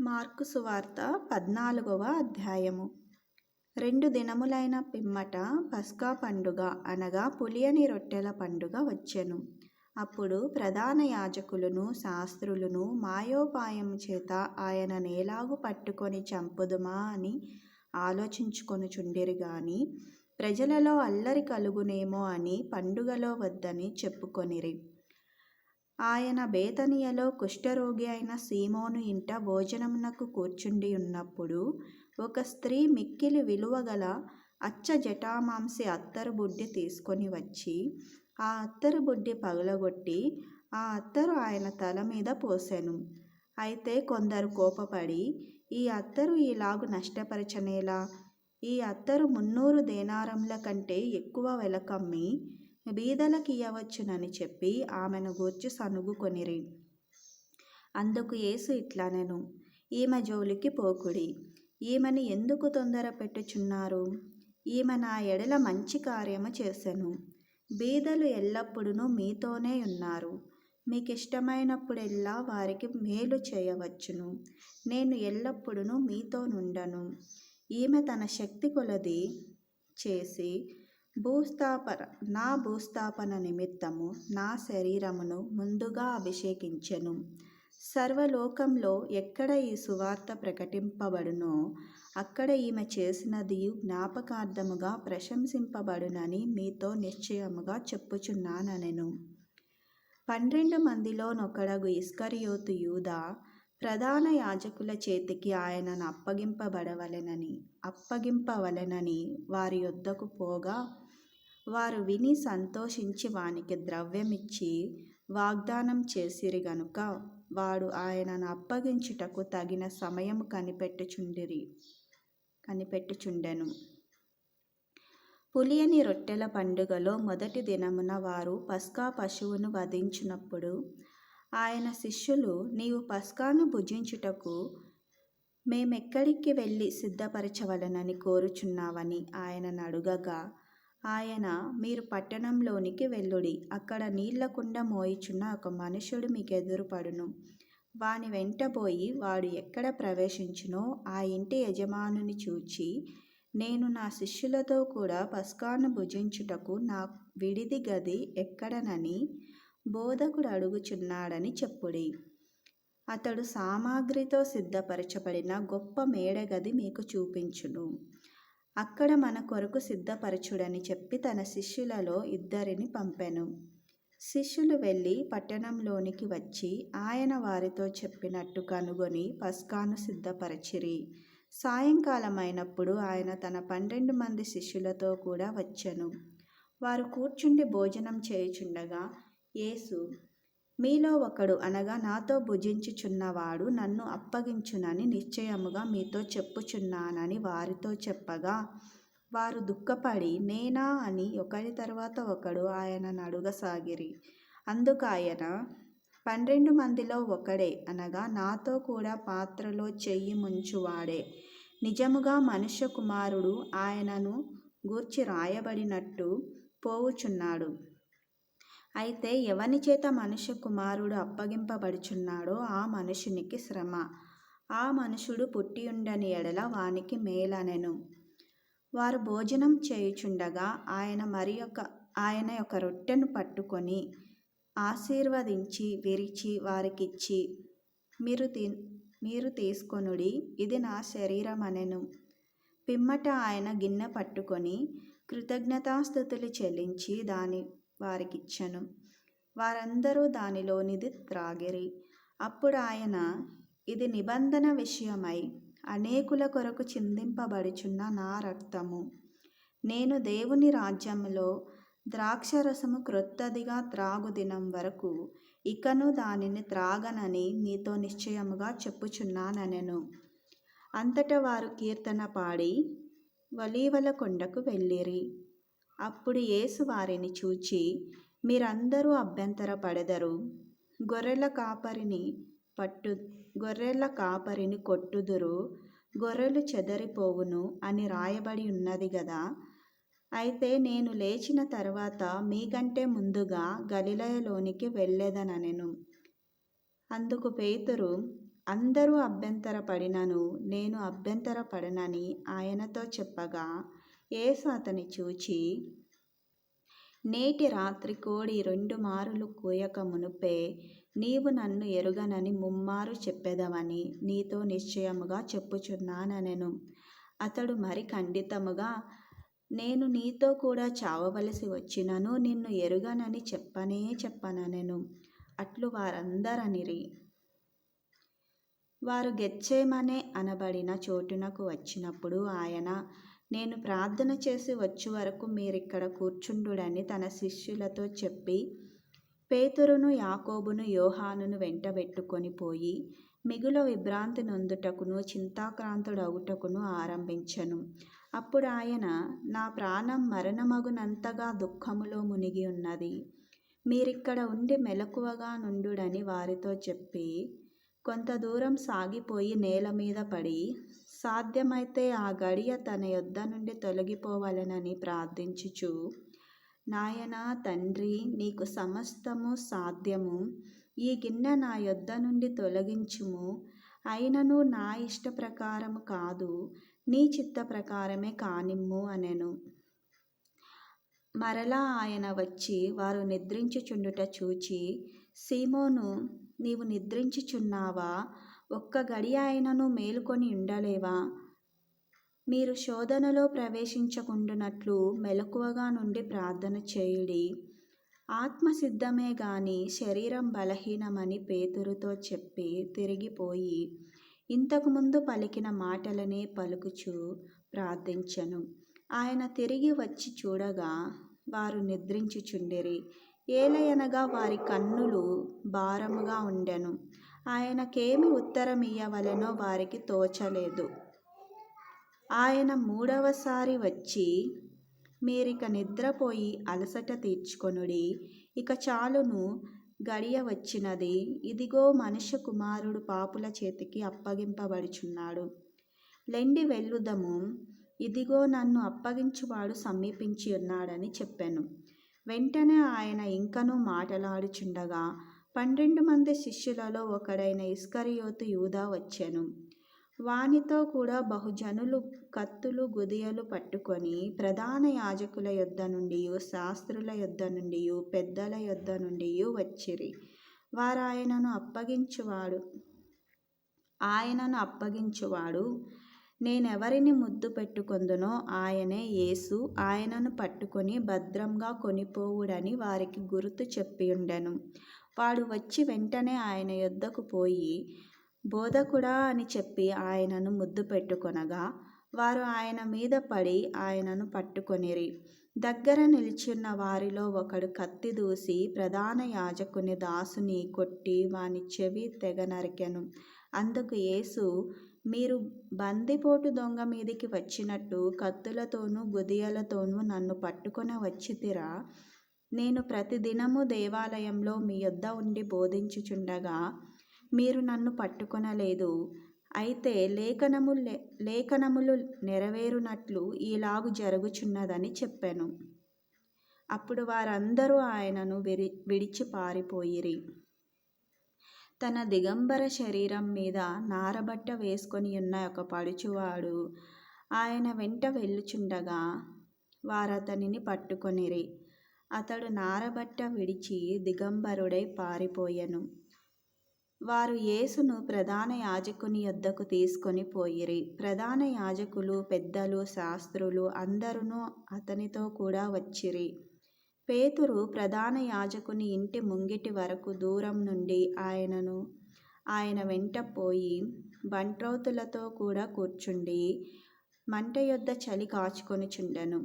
Mark సువార్త పద్నాలుగవ అధ్యాయము. రెండు దినములైన పిమ్మట పస్కా పండుగ అనగా పులియని రొట్టెల పండుగ వచ్చెను. అప్పుడు ప్రధాన యాజకులను శాస్త్రులను మాయోపాయం చేత ఆయన నేలాగు పట్టుకొని చంపుదుమా అని ఆలోచించుకొనుచుండిరి గాని ప్రజలలో అల్లరి కలుగునేమో అని పండుగలో వద్దని చెప్పుకొనిరి. ఆయన బేతనియలో కుష్ఠరోగి అయిన సీమోను ఇంట భోజనమునకు కూర్చుండి ఉన్నప్పుడు ఒక స్త్రీ మిక్కిలి విలువగల అచ్చ జటామాంసి అత్తరు బుడ్డి తీసుకొని వచ్చి ఆ అత్తరు బుడ్డి పగలగొట్టి ఆ అత్తరు ఆయన తల మీద పోసెను. అయితే కొందరు కోపపడి ఈ అత్తరు ఈలాగు నష్టపరచనేలా? ఈ అత్తరు మున్నూరు దేనారముల కంటే ఎక్కువ వెలకమ్మి బీదలకి ఇయ్యవచ్చునని చెప్పి ఆమెను గూర్చి సనుగుకొనిరి అందుకు యేసు ఇట్లనెను ఈమె జోలికి పోకుడి. ఈమెను ఎందుకు తొందర పెట్టుచున్నారు? ఈమె నా ఎడల మంచి కార్యము చేశాను బీదలు ఎల్లప్పుడూ మీతోనే ఉన్నారు. మీకు ఇష్టమైనప్పుడెల్లా వారికి మేలు చేయవచ్చును. నేను ఎల్లప్పుడూ మీతో నుండను ఈమె తన శక్తి కొలది చేసి భూస్థాపన నా భూస్థాపన నిమిత్తము నా శరీరమును ముందుగా అభిషేకించెను. సర్వలోకంలో ఎక్కడ ఈ సువార్త ప్రకటింపబడునో అక్కడ ఈమె చేసినది జ్ఞాపకార్థముగా ప్రశంసింపబడునని మీతో నిశ్చయముగా చెప్పుచున్నానెను పన్నెండు మందిలోనొకడగు ఇస్కరియోతు యూదా ప్రధాన యాజకుల చేతికి ఆయనను అప్పగింపబడవలెనని అప్పగింపవలెనని వారి యొద్దకు పోగా వారు విని సంతోషించి వానికి ద్రవ్యమిచ్చి వాగ్దానం చేసిరి గనుక వాడు ఆయనను అప్పగించుటకు తగిన సమయం కనిపెట్టుచుండిరి కనిపెట్టుచుండెను. పులియని రొట్టెల పండుగలో మొదటి దినమున వారు పస్కా పశువును వధించినప్పుడు ఆయన శిష్యులు నీవు పస్కాను భుజించుటకు మేమెక్కడికి వెళ్ళి సిద్ధపరచవలనని కోరుచున్నావని ఆయనను అడుగగా ఆయన మీరు పట్టణంలోనికి వెళ్ళుడి. అక్కడ నీళ్ళకుండ మోయిచున్న ఒక మనుషుడు మీకు ఎదురుపడును వాని వెంటబోయి వాడు ఎక్కడ ప్రవేశించునో ఆ ఇంటి యజమానుని చూచి నేను నా శిష్యులతో కూడా పస్కాను భుజించుటకు నా విడిది గది ఎక్కడనని బోధకుడు అడుగుచున్నాడని చెప్పుడి. అతడు సామాగ్రితో సిద్ధపరచబడిన గొప్ప మేడగది మీకు చూపించును. అక్కడ మన కొరకు సిద్ధపరచుడని చెప్పి తన శిష్యులలో ఇద్దరిని పంపెను. శిష్యులు వెళ్ళి పట్టణంలోనికి వచ్చి ఆయన వారితో చెప్పినట్టు కనుగొని పస్కాను సిద్ధపరచిరి. సాయంకాలమైనప్పుడు ఆయన తన పన్నెండు మంది శిష్యులతో కూడా వచ్చెను. వారు కూర్చుండి భోజనం చేయుచుండగా యేసు మీలో ఒకడు అనగా నాతో భుజించుచున్నవాడు నన్ను అప్పగించునని నిశ్చయముగా మీతో చెప్పుచున్నానని వారితో చెప్పగా వారు దుఃఖపడి నేనా అని ఒకరి తర్వాత ఒకడు ఆయనను అడుగసాగిరి. అందుకు ఆయన పన్నెండు మందిలో ఒకడే అనగా నాతో కూడా పాత్రలో చెయ్యి ముంచువాడే. నిజముగా మనుష్య కుమారుడు ఆయనను గూర్చి రాయబడినట్టు పోవుచున్నాడు. అయితే ఎవని చేత మనుష్య కుమారుడు అప్పగింపబడుచున్నాడో ఆ మనుషునికి శ్రమ. ఆ మనుషుడు పుట్టియుండని ఎడల వానికి మేలనెను. వారు భోజనం చేయుచుండగా ఆయన మరి యొక్క ఆయన యొక్క రొట్టెను పట్టుకొని ఆశీర్వదించి విరిచి వారికిచ్చి మీరు తి మీరు తీసుకొనుడి ఇది నా శరీరం అనెను పిమ్మట ఆయన గిన్నె పట్టుకొని కృతజ్ఞతాస్థుతులు చెల్లించి దాని వారికిచ్చెను వారందరూ దానిలోనిది త్రాగిరి అప్పుడు ఆయన ఇది నిబంధన విషయమై అనేకుల కొరకు చిందింపబడుచున్న నా రక్తము. నేను దేవుని రాజ్యంలో ద్రాక్షరసము క్రొత్తదిగా త్రాగు దినం వరకు ఇకను దానిని త్రాగనని మీతో నిశ్చయముగా చెప్పుచున్నానెను అంతటా వారు కీర్తన పాడి వలీవల కొండకు వెళ్ళిరి. అప్పుడు యేసు వారిని చూచి మీరందరూ అభ్యంతర పడెదరు గొర్రెల కాపరిని పట్టు గొర్రెల కాపరిని కొట్టుదురు. గొర్రెలు చెదరిపోవును అని రాయబడి ఉన్నది కదా అయితే నేను లేచిన తర్వాత మీకంటే ముందుగా గలిలయలోనికి వెళ్ళేదననెను. అందుకు పేతురు అందరూ అభ్యంతరపడినను నేను అభ్యంతరపడనని ఆయనతో చెప్పగా యేసు అతని చూచి నేటి రాత్రి కోడి రెండు మారులు కూయక మునుపే నీవు నన్ను ఎరుగనని ముమ్మారు చెప్పెదవని నీతో నిశ్చయముగా చెప్పుచున్నానెను అతడు మరి ఖండితముగా నేను నీతో కూడా చావవలసి వచ్చినను నిన్ను ఎరుగనని చెప్పనే చెప్పననెను. అట్లు వారందరనిరి. వారు గెచ్చేమనే అనబడిన చోటునకు వచ్చినప్పుడు ఆయన నేను ప్రార్థన చేసి వచ్చే వరకు మీరిక్కడ కూర్చుండుడని తన శిష్యులతో చెప్పి పేతురును యాకోబును యోహానును వెంటబెట్టుకొని పోయి మిగుల విభ్రాంతి నొందుటకును చింతాక్రాంతుడవుటకును ఆరంభించను. అప్పుడు ఆయన నా ప్రాణం మరణమగునంతగా దుఃఖములో మునిగి ఉన్నది. మీరిక్కడ ఉండి మెలకువగా నుండుడని వారితో చెప్పి కొంత దూరం సాగిపోయి నేల మీద పడి సాధ్యమైతే ఆ గడియ తన యొద్ద నుండి తొలగిపోవాలనని ప్రార్థించుచు నాయన తండ్రి నీకు సమస్తము సాధ్యము. ఈ గిన్నె నా యొద్ద నుండి తొలగించుము. అయినను నా ఇష్ట ప్రకారము కాదు నీ చిత్త ప్రకారమే కానిమ్ము అనెను. మరలా ఆయన వచ్చి వారు నిద్రించుచుండుట చూచి సీమోను నీవు నిద్రించుచున్నావా? ఒక్క గడి ఆయనను మేలుకొని ఉండలేవా? మీరు శోధనలో ప్రవేశించకుండునట్లు మెలకువగా నుండి ప్రార్థన చేయుడి. ఆత్మ సిద్ధమే గాని శరీరం బలహీనమని పేతురుతో చెప్పి తిరిగిపోయి ఇంతకుముందు పలికిన మాటలనే పలుకుచు ప్రార్థించను. ఆయన తిరిగి వచ్చి చూడగా వారు నిద్రించుచుండిరి. ఏలయనగా వారి కన్నులు భారముగా ఉండెను. ఆయనకేమి ఉత్తరం ఇయ్యవలెనో వారికి తోచలేదు. ఆయన మూడవసారి వచ్చి మీరిక నిద్రపోయి అలసట తీర్చుకొనుడి. ఇక చాలును గడియ వచ్చినది ఇదిగో మనుష్య కుమారుడు పాపుల చేతికి అప్పగింపబడుచున్నాడు. లెండి వెళ్ళుదము. ఇదిగో నన్ను అప్పగించువాడు సమీపించి ఉన్నాడని చెప్పాను. వెంటనే ఆయన ఇంకనూ మాటలాడుచుండగా పన్నెండు మంది శిష్యులలో ఒకడైన ఇస్కరియోతు యూదా వచ్చెను. వానితో కూడా బహుజనులు కత్తులు గుదియలు పట్టుకొని ప్రధాన యాజకుల యొద్ద నుండి శాస్త్రుల యొద్ద నుండి పెద్దల యొద్ద నుండి వచ్చిరి. వారు ఆయనను అప్పగించువాడు. ఆయనను అప్పగించువాడు నేనెవరిని ముద్దు పెట్టుకొందునో ఆయనే యేసు. ఆయనను పట్టుకొని భద్రంగా కొనిపోవుడని వారికి గుర్తు చెప్పియుండెను. వాడు వచ్చి వెంటనే ఆయన యొద్దకు పోయి బోధకుడా అని చెప్పి ఆయనను ముద్దు పెట్టుకొనగా వారు ఆయన మీద పడి ఆయనను పట్టుకొనిరి. దగ్గర నిలిచున్న వారిలో ఒకడు కత్తి దూసి ప్రధాన యాజకుని దాసుని కొట్టి వాని చెవి తెగ నరికెను. అందుకు యేసు మీరు బందిపోటు దొంగ మీదికి వచ్చినట్టు కత్తులతోనూ గుదియలతోనూ నన్ను పట్టుకొని వచ్చితిరా. నేను ప్రతిదినము దేవాలయంలో మీ యొద్ద ఉండి బోధించుచుండగా మీరు నన్ను పట్టుకొనలేదు. అయితే లేఖనము లేఖనములు నెరవేరునట్లు ఈలాగు జరుగుచున్నదని చెప్పాను. అప్పుడు వారందరూ ఆయనను విరి విడిచి పారిపోయిరి తన దిగంబర శరీరం మీద నారబట్ట వేసుకొని ఉన్న ఒక పడుచువాడు ఆయన వెంట వెళ్ళుచుండగా వారతనిని పట్టుకొనిరి. అతడు నారబట్ట విడిచి దిగంబరుడై పారిపోయెను. వారు యేసును ప్రధాన యాజకుని యొద్దకు తీసుకొని పోయిరి. ప్రధాన యాజకులు పెద్దలు శాస్త్రులు అందరూ అతనితో కూడా వచ్చిరి. పేతురు ప్రధాన యాజకుని ఇంటి ముంగిటి వరకు దూరం నుండి ఆయనను ఆయన వెంట పోయి బంట్రౌతులతో కూడా కూర్చుండి మంట యొద్ద చలి కాచుకొనిచుండెను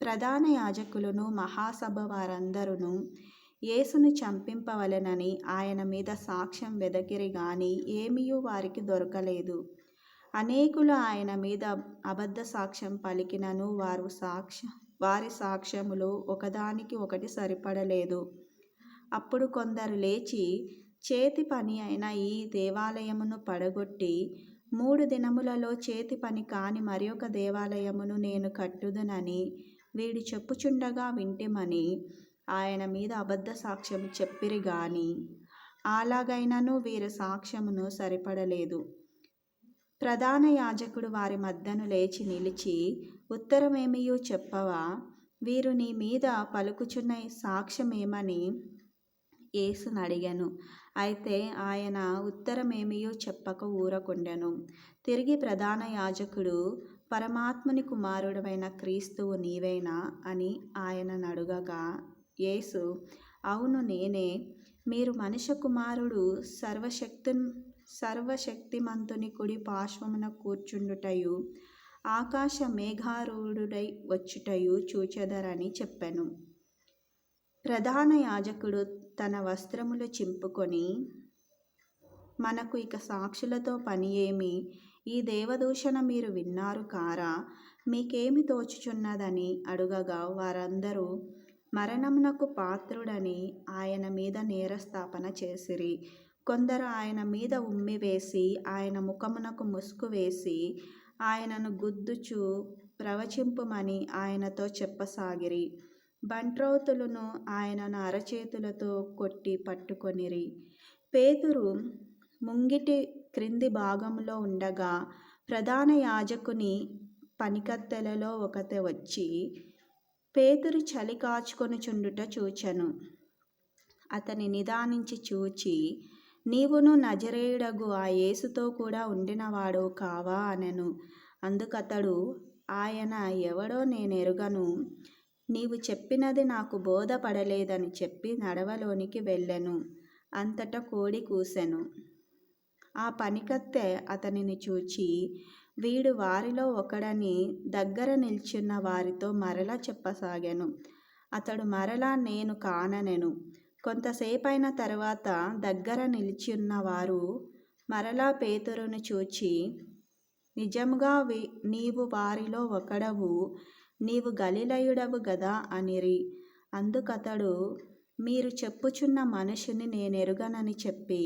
ప్రధాన యాజకులను మహాసభ వారందరూ యేసును చంపింపవలెనని ఆయన మీద సాక్ష్యం వెదకిరి గాని ఏమీయూ వారికి దొరకలేదు. అనేకులు ఆయన మీద అబద్ధ సాక్ష్యం పలికినను వారు సాక్ష్యం వారి సాక్ష్యములు ఒకదానికి ఒకటి సరిపడలేదు. అప్పుడు కొందరు లేచి చేతి పని అయిన ఈ దేవాలయమును పడగొట్టి మూడు దినములలో చేతి పని కాని మరి ఒక దేవాలయమును నేను కట్టుదునని వీడు చెప్పుచుండగా వింటిమని ఆయన మీద అబద్ధ సాక్ష్యము చెప్పిరి గాని అలాగైనను వీరి సాక్ష్యమును సరిపడలేదు. ప్రధాన యాజకుడు వారి మధ్యను లేచి నిలిచి ఉత్తరమేమియూ చెప్పవా? వీరు నీ మీద పలుకుచున్న సాక్ష్యమేమని యేసును అడిగాను అయితే ఆయన ఉత్తరమేమియూ చెప్పక ఊరకుండెను. తిరిగి ప్రధాన యాజకుడు పరమాత్ముని కుమారుడమైన క్రీస్తువు నీవేనా అని ఆయనను అడుగగా యేసు అవును నేనే. మీరు మనుష్య కుమారుడు సర్వశక్తి సర్వశక్తిమంతుని కుడి పార్శ్వమున కూర్చుండుటయు ఆకాశ మేఘారూఢుడై వచ్చుటయు చూచెదరని చెప్పెను. ప్రధాన యాజకుడు తన వస్త్రములు చింపుకొని మనకు ఇక సాక్షులతో పని ఏమి? ఈ దేవదూషణ మీరు విన్నారు కారా? మీకేమి తోచుచున్నదని అడుగగా వారందరూ మరణమునకు పాత్రుడని ఆయన మీద నేరస్థాపన చేసిరి. కొందరు ఆయన మీద ఉమ్మి వేసి ఆయన ముఖమునకు ముసుగు వేసి ఆయనను గుద్దుచు ప్రవచింపుమని ఆయనతో చెప్పసాగిరి. బంట్రౌతులను ఆయనను అరచేతులతో కొట్టి పట్టుకొనిరి. పేతురు ముంగిటి క్రింది భాగంలో ఉండగా ప్రధాన యాజకుని పనికత్తెలలో ఒకతే వచ్చి పేతురు చలి కాచుకొనుచుండుట చూచెను. అతని నిదానించి చూచి నీవును నజరేయుడగు ఆ యేసుతో కూడా ఉండినవాడు కావా అనెను. అందుకతడు ఆయన ఎవడో నేనెరుగను. నీవు చెప్పినది నాకు బోధపడలేదని చెప్పి నడవలోనికి వెళ్ళెను. అంతటా కోడి కూసెను. ఆ పనికత్తె అతనిని చూచి వీడు వారిలో ఒకడని దగ్గర నిల్చున్న వారితో మరలా చెప్పసాగాను. అతడు మరలా నేను కాననెను. కొంతసేపైన తర్వాత దగ్గర నిలిచి వారు మరలా పేతురును చూచి నిజముగా నీవు వారిలో ఒకడవు నీవు గలిలయుడవు గదా? అనిరి. అందుకతడు మీరు చెప్పుచున్న మనుషుని నేనెరుగనని చెప్పి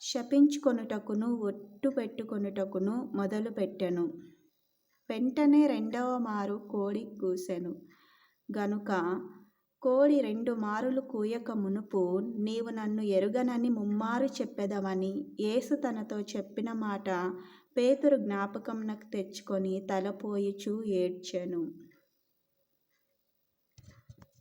శపించుకొనుటకును ఒట్టు పెట్టుకొనుటకును మొదలుపెట్టెను. వెంటనే రెండవ మారు కోడి కూసెను. గనుక కోడి రెండు మారులు కూయక మునుపు నీవు నన్ను ఎరుగనని ముమ్మారు చెప్పెదవని యేసు తనతో చెప్పిన మాట పేతురు జ్ఞాపకమునకు తెచ్చుకొని తలపోయిచూ ఏడ్చెను.